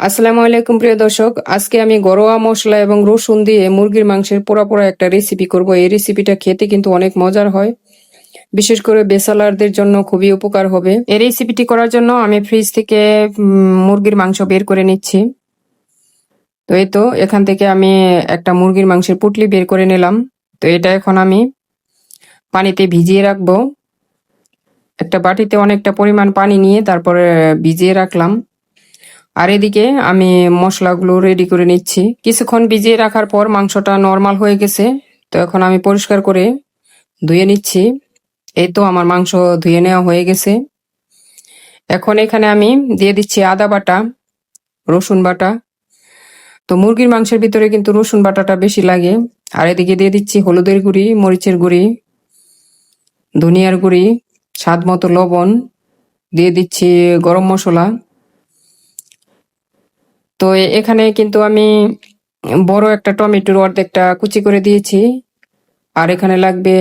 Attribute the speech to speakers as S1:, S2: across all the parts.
S1: আসসালামু আলাইকুম, প্রিয় দর্শক। আজকে আমি ঘরোয়া মশলা এবং রসুন দিয়ে মুরগির মাংসের পোড়া পোড়া একটা রেসিপি করব। এই রেসিপিটা খেতে কিন্তু অনেক মজার হয়। বিশেষ করে বেসালারদের জন্য খুবই উপকার হবে। এই রেসিপিটি করার জন্য আমি ফ্রিজ থেকে মুরগির মাংস বের করে নিচ্ছি। তো এই তো, এখান থেকে আমি একটা মুরগির মাংসের পুটলি বের করে নিলাম। তো এটা এখন আমি পানিতে ভিজিয়ে রাখব। একটা বাটিতে অনেকটা পরিমাণ পানি নিয়ে তারপরে ভিজিয়ে রাখলাম। আর এদিকে আমি মশলাগুলো রেডি করে নিচ্ছি। কিছুক্ষণ ভিজিয়ে রাখার পর মাংসটা নর্মাল হয়ে গেছে। তো এখন আমি পরিষ্কার করে ধুয়ে নিচ্ছি। এই তো আমার মাংস ধুয়ে নেওয়া হয়ে গেছে। এখন এখানে আমি দিয়ে দিচ্ছি আদা বাটা, রসুন বাটা। তো মুরগির মাংসের ভিতরে কিন্তু রসুন বাটাটা বেশি লাগে। আর এদিকে দিয়ে দিচ্ছি হলুদের গুঁড়ি, মরিচের গুঁড়ি, ধনিয়ার গুঁড়ি, স্বাদ মতো লবণ। দিয়ে দিচ্ছি গরম মশলা। তো এখানে কিন্তু আমি বড় একটা টমেটোর অর্ধেকটা কুচি করে দিয়েছি। আর এখানে লাগবে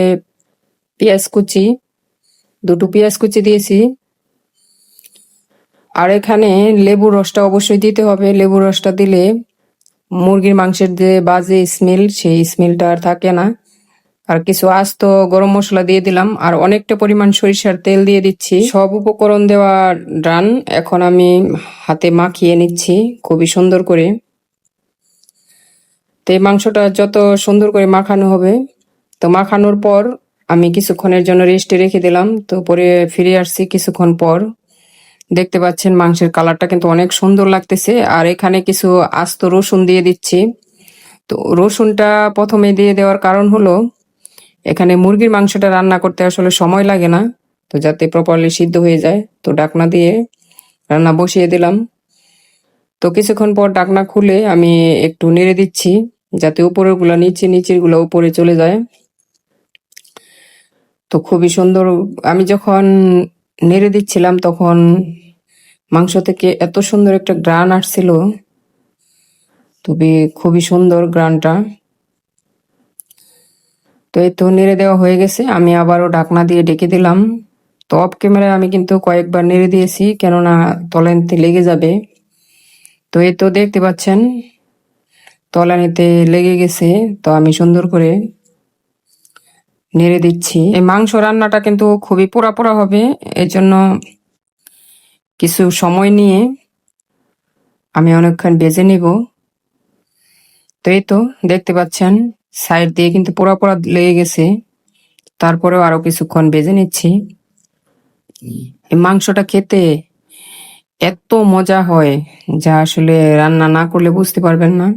S1: পেঁয়াজ কুচি। দুটো পেঁয়াজ কুচি দিয়েছি। আর এখানে লেবুর রসটা অবশ্যই দিতে হবে। লেবুর রসটা দিলে মুরগির মাংসের যে বাজে স্মেল সেই স্মেলটা আর থাকে না। আর কিছু আস্ত গরম মশলা দিয়ে দিলাম, আর অনেকটা পরিমাণ সরিষার তেল দিয়ে দিচ্ছি। সব উপকরণ দেওয়া ডান এখন আমি হাতে মাখিয়ে নিচ্ছি খুবই সুন্দর করে। তো এই মাংসটা যত সুন্দর করে মাখানো হবে, তো মাখানোর পর আমি কিছুক্ষণের জন্য রেস্টে রেখে দিলাম, তো পরে ফিরে আসছি কিছুক্ষণ পর। দেখতে পাচ্ছেন মাংসের কালারটা কিন্তু অনেক সুন্দর লাগতেছে, আর এখানে কিছু আস্ত রসুন দিয়ে দিচ্ছি। তো রসুনটা প্রথমে দিয়ে দেওয়ার কারণ হলো এখানে মুরগির মাংসটা রান্না করতে আসলে সময় লাগে না। তো যাতে প্রপারলি সিদ্ধ হয়ে যায়, তো ডাকনা দিয়ে রান্না বসিয়ে দিলাম। তো কিছুক্ষণ পর ডাকনা খুলে আমি একটু নেড়ে দিচ্ছি, যাতে উপরেরগুলা নিচে নিচেরগুলা উপরে চলে যায়। তো খুবই সুন্দর, আমি যখন নেড়ে দিচ্ছিলাম তখন মাংস থেকে এত সুন্দর একটা গ্রান আসছিল। তবে খুবই সুন্দর গ্রানটা তো এই তো নেড়ে দেওয়া হয়ে গেছে। আমি আবারও ঢাকনা দিয়ে ডেকে দিলাম। তো অফ ক্যামেরায় আমি কিন্তু কয়েকবার নেড়ে দিয়েছি, কেননা তলানিতে লেগে যাবে। তো এই তো দেখতে পাচ্ছেন, তলানিতে লেগে গেছে। তো আমি সুন্দর করে নেড়ে দিচ্ছি। এই মাংস রান্নাটা কিন্তু খুবই পোড়া পোড়া হবে এর জন্য কিছু সময় নিয়ে আমি অনেকক্ষণ বেজে নিব। তো এই তো দেখতে পাচ্ছেন সাইড দিয়ে কিন্তু পোড়া পোড়া লেগে গেছে। তারপরেও আরও কিছুক্ষণ বেজে নিচ্ছি। মাংসটা খেতে এত মজা হয়, যা আসলে রান্না না করলে বুঝতে পারবেন না।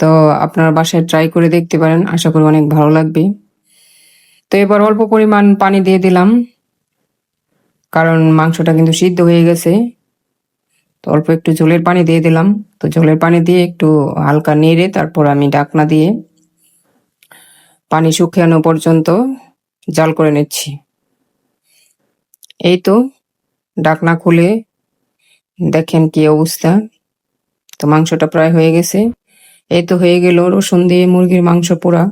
S1: তো আপনার বাসায় ট্রাই করে দেখতে পারেন, আশা করি অনেক ভালো লাগবে। তো এবার অল্প পরিমাণ পানি দিয়ে দিলাম, কারণ মাংসটা কিন্তু সিদ্ধ হয়ে গেছে। তো অল্প একটু ঝোলের পানি দিয়ে দিলাম। তো ঝোলের পানি দিয়ে একটু হালকা নেড়ে তারপর আমি ডাকনা দিয়ে পানি শুকিয়ানো পর্যন্ত জাল করে নিচ্ছি। এই তো ডাকনা খুলে দেখেন কি অবস্থা। তো মাংসটা প্রায় হয়ে গেছে। এই তো হয়ে গেল রসুন দিয়ে মুরগির মাংস পোড়া।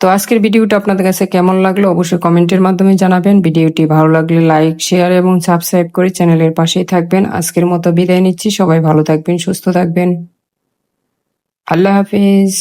S1: তো আজকের ভিডিওটা আপনাদের কাছে কেমন লাগল অবশ্যই কমেন্টের মাধ্যমে জানাবেন। ভিডিওটি ভালো লাগলে লাইক, শেয়ার এবং সাবস্ক্রাইব করে চ্যানেলের পাশেই থাকবেন। আজকের মতো বিদায় নিচ্ছি। সবাই ভালো থাকবেন, সুস্থ থাকবেন। আল্লাহ হাফিজ।